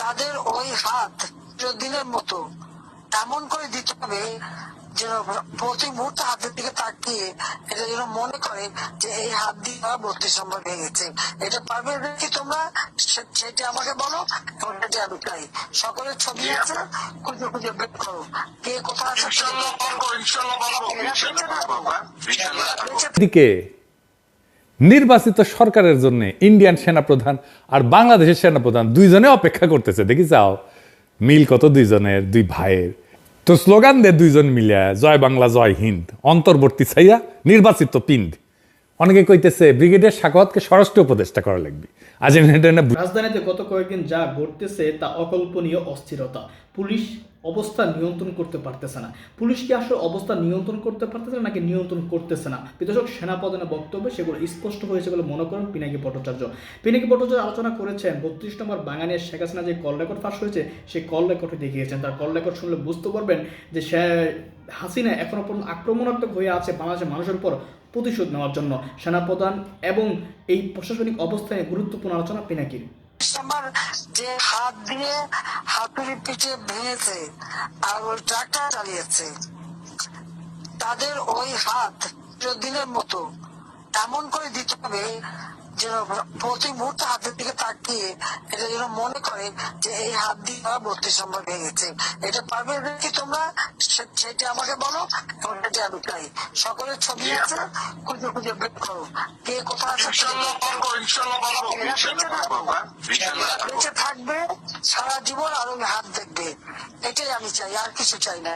তাদের ওই হাত দিনের মতো এমন করে দিতে হবে যেন প্রতি মুহূর্তে হাতের দিকে তাকিয়ে এটা যেন মনে করে যে এই হাত দিয়ে তারা বত্রিশ নম্বর ভেঙেছে এটা পারবে কি তোমরা? সেটা আমাকে বলো এবং সেটা আমি চাই। সকলের ছবি আছে? খুঁজে খুঁজে বের করো। কে কোথায় আছে? নির্বাচিত সরকারের জন্য ইন্ডিয়ান সেনাপ্রধান আর বাংলাদেশের সেনাপ্রধান দুইজনে অপেক্ষা করতেছে। দেখি যাও। মিল কত দুইজনের? দুই ভাইয়ের। তো স্লোগান দে দুইজন মিলিয়া, জয় বাংলা, জয় হিন্দ। অন্তর্বর্তী ছাইয়া নির্বাচিত পিন্ড। অনেকে কইতেছে ব্রিগেডিয়ার শাকতকে স্বরাষ্ট্র উপদেষ্টা করা লাগবে। আজ রাজধানীতে গত কয়েকদিন যা ঘটতেছে তা অকল্পনীয় অস্থিরতা। পুলিশ অবস্থা নিয়ন্ত্রণ করতে পারতেছে না। পুলিশ কি আসলে অবস্থা নিয়ন্ত্রণ করতে পারতেছে না নাকি নিয়ন্ত্রণ করতেছে না? বিদেশক সেনাপ্রধানের বক্তব্যে সেগুলো স্পষ্ট হয়েছে বলে মনে করেন পিনাকি ভট্টাচার্য। পিনাকি ভট্টাচার্য আলোচনা করেছেন, বত্রিশ নম্বর বাঙালির শেখ হাসিনা যে কল রেকর্ড ফাঁস হয়েছে, সেই কল রেকর্ডে দেখিয়েছেন। তার কল রেকর্ড শুনলে বুঝতে পারবেন যে সে হাসিনা এখনও পর্যন্ত আক্রমণাত্মক হয়ে আছে বাংলাদেশের মানুষের উপর প্রতিশোধ নেওয়ার জন্য। সেনাপ্রধান এবং এই প্রশাসনিক অবস্থায় গুরুত্বপূর্ণ আলোচনা পিনাকির। আমার যে হাত দিয়ে হাতুড়ি পিঠে ভেঙেছে আর ওই ট্রাক্টর চালিয়েছে, তাদের ওই হাত দিনের মতো এমন করে দিতে হবে যেন প্রতি মুহূর্তে হাতের দিকে তাকিয়ে এটা যেন মনে করে যে এই হাত দিয়ে তারা বত্রিশ নম্বর ভেঙেছে এটা পারবে কি তোমরা? সেটা আমাকে বলো সেটা আমি চাই। সকলের ছবি আছে খুঁজে খুঁজে বের করো। কে কোথায় পারব হ্যাঁ? বেঁচে থাকবে সারা জীবন আরও হাত দেখবে। এটাই আমি চাই আর কিছু চাই না।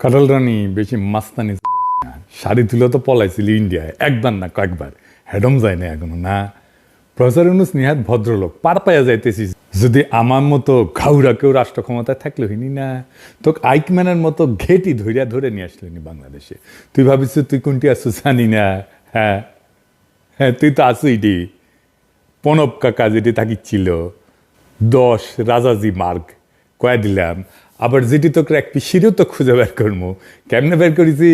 কাটাল রানী বেশি মাস্তানি শাড়ি তুলে তো পলাইছিল ইন্ডিয়ায় একবার না কয়েকবার। হেডম যায় না এখনও, না। প্রফেসর ইউনুস নিহাত ভদ্রলোক পার পাইয়া যাইতেছিস যদি আমার মতো ঘাউরা কেউ রাষ্ট্র ক্ষমতায় থাকলে হইনি না। তোকে আইকম্যানের মতো ঘেটি ধইরা ধরে নিয়ে আসলেনি বাংলাদেশে। তুই ভাবিস তুই কোনটি আসছো জানি না। হ্যাঁ হ্যাঁ তুই তো আসুই ডি প্রণব কাকা যেটি থাকিছিল, দশ রাজাজি মার্গ, কয়া দিলাম। আবার যেটি তোকে এক পিসিরও তো খুঁজে বের করব কেমনে বের করেছি?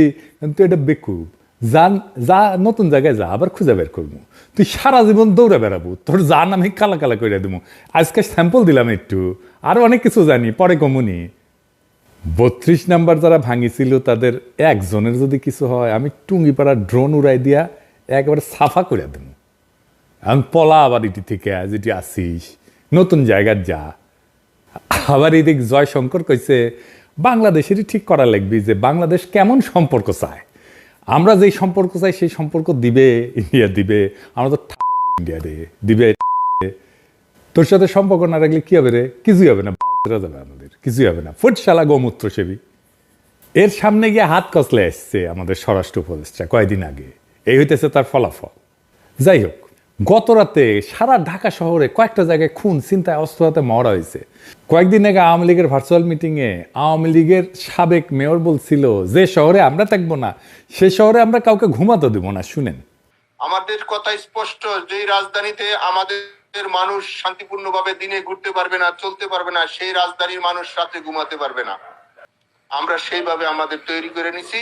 তুই এটা বেকুব। যান যা নতুন জায়গায় যা, আবার খুঁজে বের করব। তুই সারা জীবন দৌড়ে বেড়াবো, তোর যা নাম আমি কালা কালা করে দেবো আজকে স্যাম্পল দিলাম একটু, আরও অনেক কিছু জানি, পরে কমুনি। বত্রিশ নাম্বার যারা ভাঙিছিল, তাদের একজনের যদি কিছু হয়, আমি টুঙ্গিপাড়া ড্রোন উড়াই দিয়া একবার সাফা করে দেবো এখন পলা আবার এটি থেকে যেটি আসিস, নতুন জায়গার যা। আবার এদিক জয়শঙ্কর কইছে, বাংলাদেশেরই ঠিক করা লাগবে যে বাংলাদেশ কেমন সম্পর্ক চায়। আমরা যেই সম্পর্ক চাই, সেই সম্পর্ক দিবে ইন্ডিয়া, দিবে আমরা তো ইন্ডিয়া দেবে দিবে তোর সাথে সম্পর্ক না রাখলে কী হবে রে? কিছুই হবে না বাচ্চারা যাবে আমাদের, কিছুই হবে না। ফুটশালা গোমূত্র সেবী এর সামনে গিয়ে হাত কসলে এসছে আমাদের স্বরাষ্ট্র উপদেষ্টা কয়েকদিন আগে। এই হইতেছে তার ফলাফল। যাই হোক গত রাতে সারা ঢাকা শহরে কয়েকটা জায়গায় খুন চিন্তায় অস্ত্র হাতে মরা হয়েছে। কয়েকদিন আগে আওয়ামী লীগের ভার্চুয়াল মিটিংয়ে আওয়ামী লীগের সাবেক মেয়র বলছিল, যে শহরে আমরা থাকব না, সে শহরে আমরা কাউকে ঘুমাতে দেবো না। শুনেন। আমাদের কথা স্পষ্ট যে রাজধানীতে আমাদের মানুষ শান্তিপূর্ণভাবে দিনে ঘুরতে পারবে না, চলতে পারবে না, সেই রাজধানীর মানুষ রাতে ঘুমাতে পারবে না। আমরা সেইভাবে আমাদের তৈরি করে নিছি।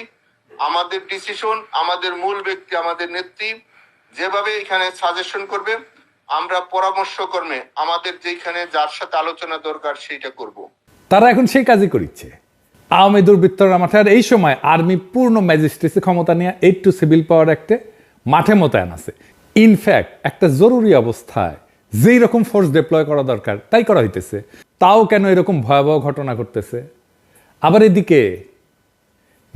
আমাদের ডিসিশন আমাদের মূল ব্যক্তি, আমাদের নেত্রী যেভাবে এখানে সাজেশন করবে, আমরা পরামর্শ কর্মে আমাদের যেখানে যার সাথে আলোচনা দরকার সেইটা করব। তারা এখন সেই কাজই করিচ্ছে। আওয়ামী দুর্বৃত্তরা মাঠে, আর এই সময় আর্মি পূর্ণ ম্যাজিস্ট্রেসি ক্ষমতা নিয়ে এইট টু সিভিল পাওয়ার অ্যাক্টে মাঠে মোতায়েন আছে। ইনফ্যাক্ট একটা জরুরি অবস্থায় যেই রকম ফোর্স ডিপ্লয় করা দরকার, তাই করা হইতেছে। তাও কেন এরকম ভয়াবহ ঘটনা ঘটতেছে? আবার এদিকে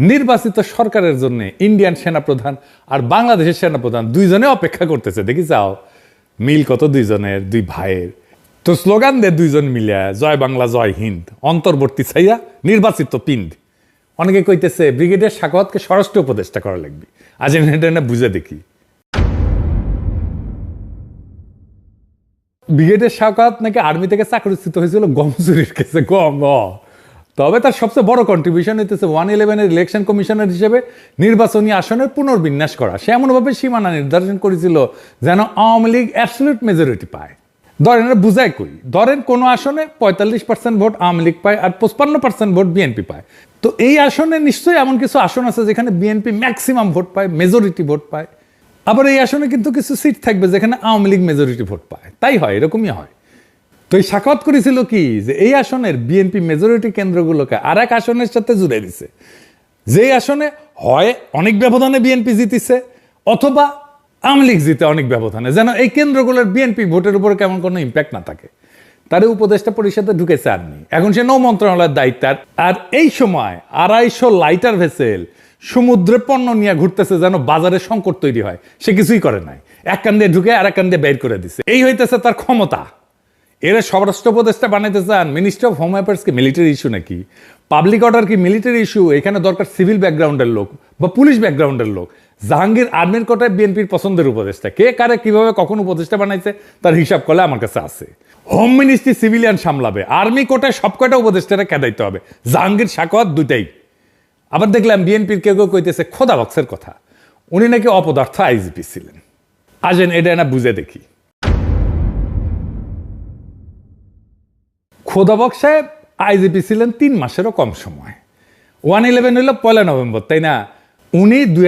নির্বাচিত সরকারের জন্য ইন্ডিয়ান সেনাপ্রধান আর বাংলাদেশের সেনাপ্রধান দুইজনে অপেক্ষা করতেছে। দেখি যাও, মিল কত দুইজনের, দুই ভাইয়ের? তো স্লোগান দে দুইজন মিলিয়া, জয় বাংলা, জয় হিন্দ। অন্তর্বর্তী ছাইয়া নির্বাচিত পিন্ড অনেকে কইতেছে, ব্রিগেডিয়ার শাকতকে স্বরাষ্ট্র উপদেষ্টা করা লাগবে। আজ এটা না বুঝে দেখি। ব্রিগেডের শাকাত নাকি আর্মি থেকে চাকরিচ্যুত হয়েছিল গম চুরির কেসে। গম। তবে তার সবচেয়ে বড় কন্ট্রিবিউশন হইতেছে ওয়ান ইলেভেনের ইলেকশন কমিশনার হিসেবে নির্বাচনী আসনের পুনর্বিন্যাস করা। সে এমনভাবে সীমানা নির্ধারণ করেছিল যেন আওয়ামী লীগ অ্যাবসলিউট মেজরিটি পায়। ধরেন বুঝায় কই? ধরেন, কোনো আসনে পঁয়তাল্লিশ পার্সেন্ট ভোট আওয়ামী লীগ পায় আর পঁচপান্ন পার্সেন্ট ভোট বিএনপি পায়। তো এই আসনে নিশ্চয়ই এমন কিছু আসন আছে যেখানে বিএনপি ম্যাক্সিমাম ভোট পায় মেজরিটি ভোট পায়। আবার এই আসনে কিন্তু কিছু সিট থাকবে যেখানে আওয়ামী লীগ মেজরিটি ভোট পায়। তাই হয়, এরকমই হয়। তো এই সাক্ষাৎ করেছিল কি? যে এই আসনের বিএনপি মেজরিটি কেন্দ্রগুলোকে আর এক আসনের সাথে জুড়ে দিছে। যে আসনে হয় অনেক ব্যবধানে বিএনপি জিতিছে, অথবা আওয়ামী লীগ জিতে অনেক ব্যবধানে। যেন এই কেন্দ্রগুলোর বিএনপি ভোটের উপর কেমন কোনো ইম্প্যাক্ট না থাকে। তার উপদেষ্টা পরিষদে ঢুকেছে আর্মি এখন সে নৌ মন্ত্রণালয়ের দায়িত্ব আর- আর এই সময় আড়াইশো লাইটার ভেসেল সমুদ্রে পণ্য নিয়ে ঘুরতেছে যেন বাজারে সংকট তৈরি হয়। সে কিছুই করে নাই। এক কান দিয়ে ঢুকে আর এক কান দিয়ে বের করে দিছে। এই হইতেছে তার ক্ষমতা। এরা স্বরাষ্ট্র উপদেষ্টা বানাইতে চান। মিনিস্ট্রি অফ হোম অ্যাফেয়ার্স কি মিলিটারি ইস্যু নাকি? পাবলিক অর্ডার কি মিলিটারি ইস্যু এখানে দরকার সিভিল ব্যাকগ্রাউন্ডের লোক বা পুলিশ ব্যাকগ্রাউন্ডের লোক। জাহাঙ্গীর আর্মির কোটায় বিএনপির পছন্দের উপদেষ্টা। কে, কারে, কীভাবে, কখন উপদেষ্টা বানাইছে, তার হিসাব করলে আমার কাছে আছে। হোম মিনিস্ট্রি সিভিলিয়ান সামলাবে। আর্মি কোটায় সব কয়টা উপদেষ্টারা কেদাইতে হবে? জাহাঙ্গীর, সাকত, দুইটাই। আবার দেখলাম বিএনপির কেউ কেউ কইতেছে, খোদা বক্সের কথা। উনি নাকি অপদার্থ আইজিপি ছিলেন। আসেন, এটা না বুঝে দেখি। খোদাবক সাহেব আইজিপি ছিলেন তিন মাসেরও কম সময়। ওয়ান ইলেভেন হইল পয়লা নভেম্বর, তাই না? উনি দুই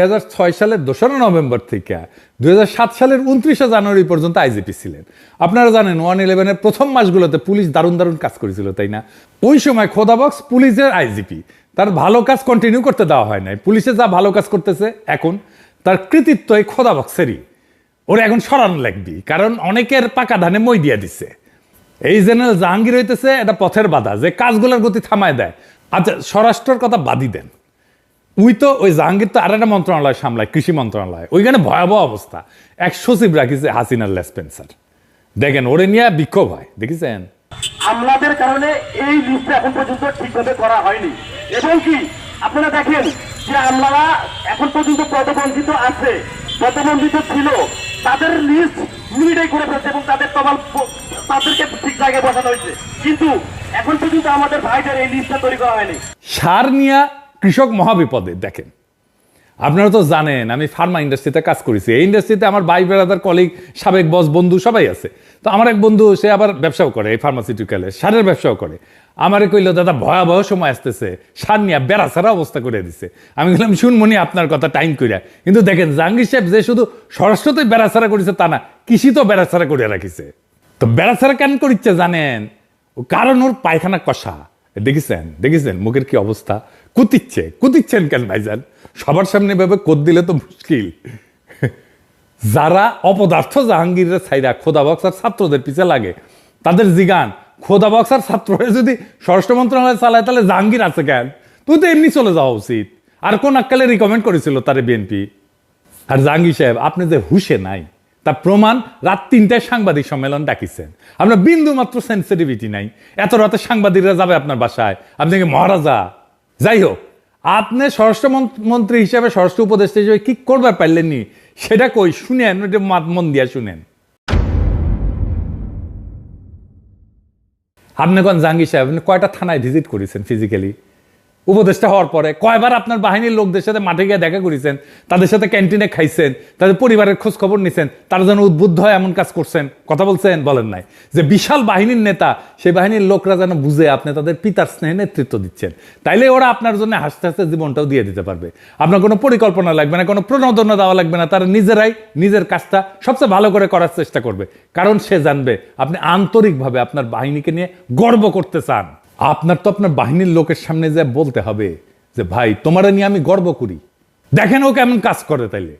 সালের দোসরা নভেম্বর থেকে দুই হাজার সাত সালের উনত্রিশে জানুয়ারি পর্যন্ত আইজিপি ছিলেন। আপনারা জানেন, ওয়ান ইলেভেনের প্রথম মাসগুলোতে পুলিশ দারুণ দারুণ কাজ করেছিল, তাই না? ওই সময় খোদাবক্স পুলিশের আইজিপি তার ভালো কাজ কন্টিনিউ করতে দেওয়া হয় নাই। পুলিশে যা ভালো কাজ করতেছে, এখন তার কৃতিত্ব এই খোদাবক্সেরই। ওরা, এখন সরানো লাগবি, কারণ অনেকের পাকা ধানে মই দিয়ে দিছে। এই জেনারেল জাহাঙ্গীর হইতেছে এটা পথের বাধা, যে কাজগুলোর গতি থামায় দেয়। আচ্ছা স্বরাষ্ট্রের কথা বাদই দেন। উই তো, ওই জাহাঙ্গীর তো আর একটা মন্ত্রণালয় সামলায়, কৃষি মন্ত্রণালয়। ওইখানে ভয়াবহ অবস্থা। এক সচিব রাখিছে হাসিনার লেসপেন্সার দেখেন, ওরে নিয়ে বিক্ষোভ হয়, দেখেছেন? হামলাদের কারণে এই লিস্টটা এখন পর্যন্ত ঠিকভাবে করা হয়নি। এবং কি, আপনারা দেখেন যে আমলারা এখন পর্যন্ত পদবঞ্চিত আছে, পদবঞ্চিত ছিল। তাদের লিস্ট মিনিটাই করে ফেলছে এবং তাদের তবাল তাদেরকে ঠিক জায়গায় বসানো হয়েছে। কিন্তু এখন পর্যন্ত আমাদের ভাইদের এই লিস্টটা তৈরি করা হয়নি। সার নিয়া কৃষক মহাবিপদে, দেখেন। আপনারা তো জানেন, আমি ফার্মা ইন্ডাস্ট্রিতে কাজ করেছি। এই ইন্ডাস্ট্রিতে আমার ভাই বেড়াদার কলিগ সাবেক বস বন্ধু সবাই আছে। তো আমার এক বন্ধু, সে আবার ব্যবসাও করে এই ফার্মাসিউটিক্যালে সারের ব্যবসাও করে। আমারে কইল, দাদা, ভয়াবহ সময় আসতেছে। সার নিয়ে বেড়া সারা অবস্থা করে দিছে। আমি বললাম শুনমনি আপনার কথা টাইম কইরা। কিন্তু দেখেন, জাহাঙ্গীর সাহেব যে শুধু স্বরাষ্ট্রতেই বেড়াছাড়া করেছে তা না, কৃষি তো বেড়াছাড়া করে রাখিছে। তো বেড়া বেড়াছাড়া কেন করিচ্ছে জানেন? কারণ ওর পায়খানা কষা। দেখেছেন? দেখেছেন? মুখের কি অবস্থা? কুতিচ্ছে, কুতিচ্ছেন কেন ভাইজান? সবার সামনে ভাবে কোদ দিলে তো মুশকিল। যারা অপদার্থ জাহাঙ্গীরের ছাইরা খোদা বক্সার ছাত্রদের পিছে লাগে, তাদের জিগান, খোদা বক্সার ছাত্র হয়ে যদি স্বরাষ্ট্র মন্ত্রণালয় চালায়, তাহলে জাহাঙ্গীর আছে কেন? তুই তো এমনি চলে যাওয়া উচিত। আর কোন আক্কালে রিকমেন্ড করেছিল তারে বিএনপি আর জাহাঙ্গীর সাহেব, আপনি যে হুশে নাই, তার প্রমাণ রাত তিনটায় সাংবাদিক সম্মেলন ডাকিছেন। আপনার বিন্দু মাত্র সেন্সিটিভিটি নাই। এত রাতে সাংবাদিকরা যাবে আপনার বাসায়। আপনি মহারাজা? যাই হোক আপনি স্বরাষ্ট্র মন্ত- মন্ত্রী হিসেবে, স্বরাষ্ট্র উপদেষ্টা হিসেবে কি করবে পারলেননি সেটা কই, শুনেন ওইটা মন দিয়া শুনেন। আপনি কোন জাহাঙ্গীর সাহেব, আপনি কয়টা থানায় ভিজিট করেছেন ফিজিক্যালি উপদেষ্টা হওয়ার পরে কয়বার আপনার বাহিনীর লোকদের সাথে মাঠে গিয়ে দেখা করেছেন, তাদের সাথে ক্যান্টিনে খাইছেন, তাদের পরিবারের খোঁজ খবর নিছেন, তারা যেন উদ্বুদ্ধ হয় এমন কাজ করছেন? কথা বলছেন? বলেন নাই। যে বিশাল বাহিনীর নেতা, সেই বাহিনীর লোকরা যেন বুঝে আপনি তাদের পিতার স্নেহে নেতৃত্ব দিচ্ছেন। তাইলে ওরা আপনার জন্য হাসতে হাসতে জীবনটাও দিয়ে দিতে পারবে। আপনার কোনো পরিকল্পনা লাগবে না, কোনো প্রণোদনা দেওয়া লাগবে না, তারা নিজেরাই নিজের কাজটা সবচেয়ে ভালো করে করার চেষ্টা করবে। কারণ সে জানবে, আপনি আন্তরিকভাবে আপনার বাহিনীকে নিয়ে গর্ব করতে চান। আপনার তো আপনার বাহিনীর লোকের সামনে যে বলতে হবে যে, ভাই, তোমার নিয়ে আমি গর্ব করি। দেখেন ও কেমন কাজ করে তাইলে।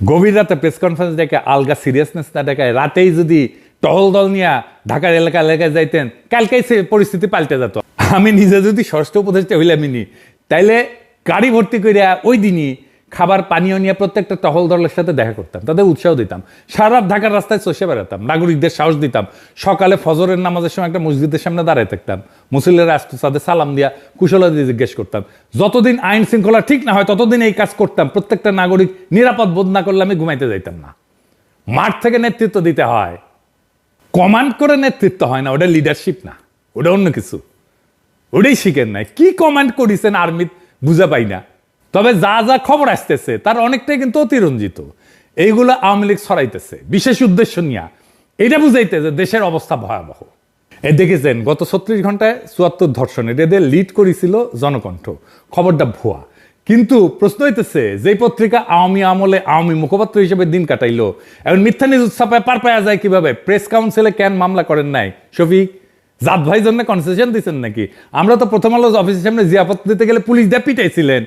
গভীর রাতে প্রেস কনফারেন্স ডেকে আলগা সিরিয়াসনেস না দেখায়, রাতেই যদি টহল দল নিয়ে ঢাকার এলাকা এলাকায় যাইতেন, কালকেই সে পরিস্থিতি পাল্টে যেত। আমি নিজে যদি ষষ্ঠ উপদেষ্টা হইলামিনি তাইলে গাড়ি ভর্তি করিয়া ওই দিনই খাবার পানীয় নিয়ে প্রত্যেকটা টহল দলের সাথে দেখা করতাম, তাদের উৎসাহ দিতাম। সারা ঢাকার রাস্তায় চষে বেড়াতাম, নাগরিকদের সাহস দিতাম। সকালে ফজরের নামাজের সময় একটা মসজিদের সামনে দাঁড়ায় থাকতাম। মুসল্লিরা আসতো তাদের সালাম দিয়া কুশলাদি জিজ্ঞেস করতাম, যতদিন আইন শৃঙ্খলা ঠিক না হয়, ততদিন এই কাজ করতাম, প্রত্যেকটা নাগরিক নিরাপদ বোধ না করলে আমি ঘুমাইতে যাইতাম না। মাঠ থেকে নেতৃত্ব দিতে হয়, কমান্ড করে নেতৃত্ব হয় না, ওটা লিডারশিপ না, ওটা অন্য কিছু। ওটাই শিখেন নাই। কি কমান্ড করিছেন আর্মিত বুঝা পাই না। তবে যা যা খবর আসতেছে, তার অনেকটাই কিন্তু অতিরঞ্জিত। এইগুলো আওয়ামী লীগ ছড়াইতেছে, বিশেষ উদ্দেশ্য নিয়ে। এটা বুঝাইতে যে দেশের অবস্থা ভয়াবহ। এ দেখেছেন, গত ছত্রিশ ঘন্টায় চুয়াত্তর ধর্ষণ, এটা দিয়ে লিড করেছিল জনকণ্ঠ, খবরটা ভুয়া। কিন্তু প্রশ্ন হইতেছে যে পত্রিকা আওয়ামী আমলে আওয়ামী মুখপাত্র হিসেবে দিন কাটাইলো, এখন মিথ্যা নিউজ ছাপায় পার পাওয়া যায় কীভাবে? প্রেস কাউন্সিলে কেন মামলা করেন নাই? শফিক, জাত ভাই জন্য কনসেশন দিচ্ছেন নাকি? আমরা তো প্রথম আলো অফিসের সামনে জিয়াপত দিতে গেলে পুলিশ দিয়ে পিটাইছিলেন।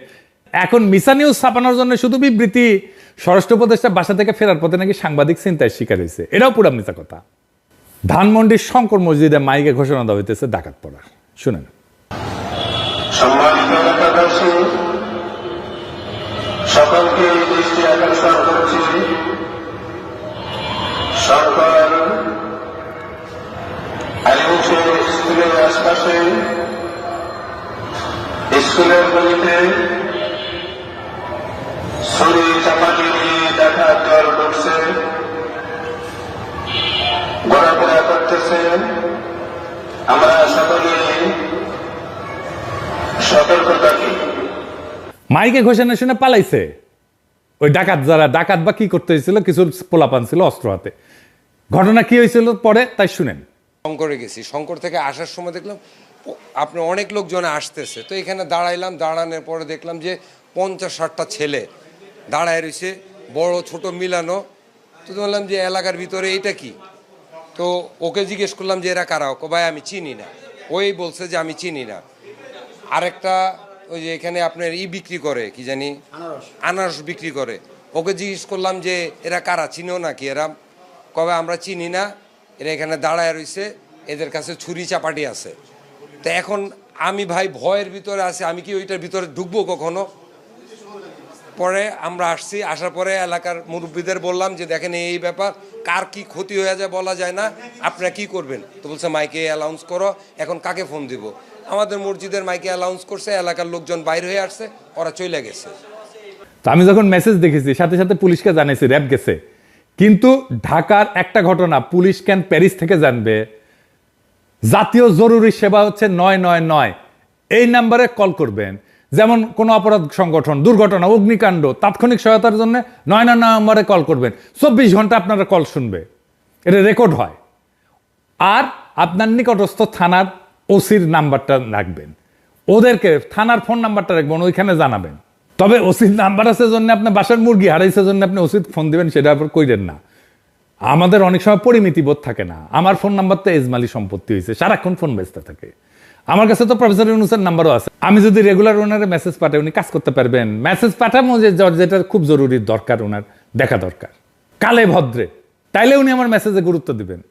এখন মিসা নিউজ ছাপানোর জন্য শুধু বিবৃতি, স্বরাষ্ট্র উপদেষ্টা বাসা থেকে ফেরার পথে নাকি সাংবাদিক চিন্তায় শিকার হয়েছে। এটাও পুরা মিথ্যা কথা। ধানমন্ডির শঙ্কর মসজিদে মাইকে ঘোষণা দেওয়া হইতেছে ডাকাত পড়া। শুনেন। স্কুলের আশপাশে, স্কুলের ছুরি নিয়ে দেখা দল ঢুকছে ঘোরাফেরা করতেছে। আমরা সকলে সতর্ক থাকি মাইকে ঘোষণা শুনে পালাইছে। ওই ডাকাত যারা ডাকাত বা কি করতে হয়েছিল কিছু পোলাপান ছিল অস্ত্র হাতে। ঘটনা কি হয়েছিল পরে তাই শুনেন। শঙ্করে গেছি। শঙ্কর থেকে আসার সময় দেখলাম আপনার অনেক লোকজন আসতেছে। তো এখানে দাঁড়াইলাম দাঁড়ানোর পরে দেখলাম যে পঞ্চাশ ষাটটা ছেলে দাঁড়ায় রয়েছে বড় ছোট মিলানো। তো বললাম যে এলাকার ভিতরে এটা কি? তো ওকে জিজ্ঞেস করলাম যে এরা কারা? ওকে ভাই আমি চিনি না। ওই বলছে যে আমি চিনি না। আরেকটা ওই যে এখানে আপনার ই বিক্রি করে কি জানি? আনারস। বিক্রি করে। ওকে জিজ্ঞেস করলাম যে এরা কারা? চিনো নাকি এরা? কবে আমরা চিনি না। এরা এখানে দাঁড়ায় রইছে এদের কাছে ছুরি চাপাটি আছে। তো এখন আমি ভাই ভয়ের ভিতরে আছি আমি কি ওইটার ভিতরে ঢুকবো কখনো? পরে আমরা আসছি, আসার পরে এলাকার মুরব্বীদের বললাম যে, দেখেন এই ব্যাপার, কার কি ক্ষতি হয়ে যায় বলা যায় না, আপনারা কি করবেন? তো বলছে, মাইকে অ্যালাউন্স করো, এখন কাকে ফোন দিব? আমাদের মসজিদের মাইকে অ্যালাউন্স করছে, এলাকার লোকজন বাইরে হয়ে আসছে, ওরা চলে গেছে। তো আমি যখন মেসেজ দেখেছি, সাথে সাথে পুলিশকে জানিয়েছি র্যাব গেছে। কিন্তু ঢাকার একটা ঘটনা, পুলিশ ক্যান প্যারিস থেকে জানবে? জাতীয় জরুরি সেবা হচ্ছে নয় নয় নয়। এই নাম্বারে কল করবেন। যেমন কোনো অপরাধ সংগঠন, দুর্ঘটনা, অগ্নিকাণ্ড, তাৎক্ষণিক সহায়তার জন্য নয় নয় নম্বরে কল করবেন। চব্বিশ ঘণ্টা আপনারা কল শুনবে। এটা রেকর্ড হয়। আর আপনার নিকটস্থ থানার ওসির নাম্বারটা রাখবেন। ওদেরকে থানার ফোন নাম্বারটা রাখবেন, ওইখানে জানাবেন। তবে ওসির নাম্বার আছে জন্য আপনার বাসার মুরগি হারাইছে জন্য আপনি ওসির ফোন দিবেন, সেটা আবার কইলেন না। আমাদের অনেক সময় পরিমিতি বোধ থাকে না। আমার ফোন নাম্বার তো এজমালি সম্পত্তি হয়েছে সারাক্ষণ ফোন ব্যস্ত থাকে। আমার কাছে তো প্রফেসর ইউনুসের নাম্বারও আছে। আমি যদি রেগুলার ওনারে মেসেজ পাঠাই, উনি কাজ করতে পারবেন। মেসেজ পাঠাবো যে জ- যেটা খুব জরুরি দরকার ওনার, দেখা দরকার। কালে ভদ্রে। তাইলে উনি আমার মেসেজে গুরুত্ব দিবেন।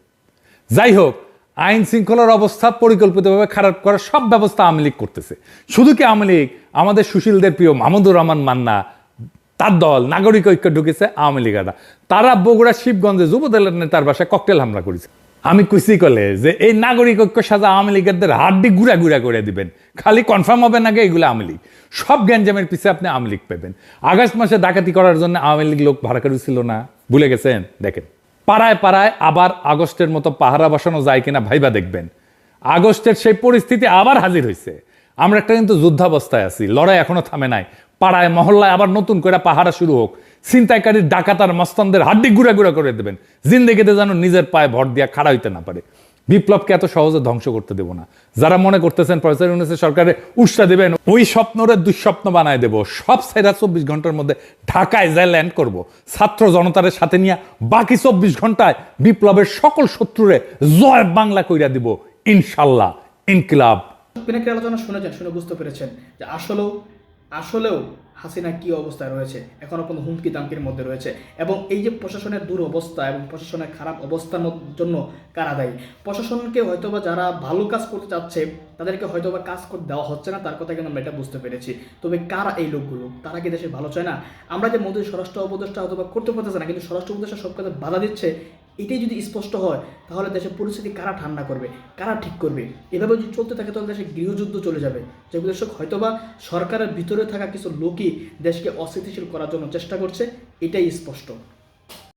যাই হোক, আইন শৃঙ্খলার অবস্থা পরিকল্পিতভাবে খারাপ করার সব ব্যবস্থা আওয়ামী লীগ করতেছে। শুধু কি আওয়ামী লীগ? আমাদের সুশীলদের প্রিয় মাহমুদুর রহমান মান্না, তার দল, নাগরিক ঐক্য ঢুকেছে আওয়ামী লীগারা তারা বগুড়া শিবগঞ্জে যুবদলের নেতার বাসায় ককটেল হামলা করেছে। আমি কুসি কলে যে এই নাগরিক ঐক্য সাজা আওয়ামী লীগের হাড্ডি গুড়া গুড়া করে দিবেন। খালি কনফার্ম হবে নাকি এগুলো আওয়ামী লীগ। সব গ্যাঞ্জামের পিছিয়ে আপনি আওয়ামী লীগ পাবেন। আগস্ট মাসে ডাকাতি করার জন্য আওয়ামী লীগ লোক ভাড়া করেছিল না। ভুলে গেছেন? দেখেন। পাড়ায় পাড়ায় আবার আগস্টের মতো পাহারা বসানো যায় কিনা ভাইবা দেখবেন। আগস্টের সেই পরিস্থিতি আবার হাজির হয়েছে আমরা একটা কিন্তু যুদ্ধাবস্থায় আছি, লড়াই এখনও থামে নাই। পাড়ায়, মহল্লায় আবার নতুন করে পাহারা শুরু হোক। ছিনতাইকারীর ডাকাতার মস্তানদের হাড্ডি গুড়া গুড়া করে দেবেন। জিন্দেগিতে যেন নিজের পায়ে ভর দিয়া খাড়া হইতে না পারে। বিপ্লবকে এত সহজে ধ্বংস করতে দেব না। যারা মনে করতেছেন প্রফেসর ইউনুসের সরকারে উৎসা দেবেন, ওই স্বপ্নরে দুঃস্বপ্ন বানায় দেব। সব সাইরা চব্বিশ ঘণ্টার মধ্যে ঢাকায় যায় ল্যান্ড করব। ছাত্র জনতার সাথে নিয়ে বাকি চব্বিশ ঘন্টায় বিপ্লবের সকল শত্রুরে জয় বাংলা কইরা দিব। ইনশাল্লাহ, ইনকিলাব। আলোচনা শুনেছেন, শুনে বুঝতে পেরেছেন যে আসলেও আসলেও হাসিনা কি অবস্থায় রয়েছে? এখনও কোনো হুমকি দামকির মধ্যে রয়েছে। এবং এই যে প্রশাসনের দুরবস্থা এবং প্রশাসনের খারাপ অবস্থার জন্য কারা দায়ী? প্রশাসনকে হয়তোবা যারা ভালো কাজ করতে চাচ্ছে, তাদেরকে হয়তোবা কাজ করতে দেওয়া হচ্ছে না, তার কথা কিন্তু আমরা এটা বুঝতে পেরেছি। তবে কারা এই লোকগুলো? তারা কি দেশে ভালো চায় না? আমরা যে মোদীর স্বরাষ্ট্র উপদেষ্টা হয়তোবা করতে পারতেছে না, কিন্তু স্বরাষ্ট্র উপদেষ্টা সব কাজে বাধা দিচ্ছে এটাই যদি স্পষ্ট হয়, তাহলে দেশের পরিস্থিতি কারা ঠান্ডা করবে, কারা ঠিক করবে? এভাবে যদি চলতে থাকে, তাহলে দেশে গৃহযুদ্ধ চলে যাবে। যেগুলো দর্শক হয়তোবা সরকারের ভিতরে থাকা কিছু লোকই দেশকে অস্থিতিশীল করার জন্য চেষ্টা করছে, এটাই স্পষ্ট।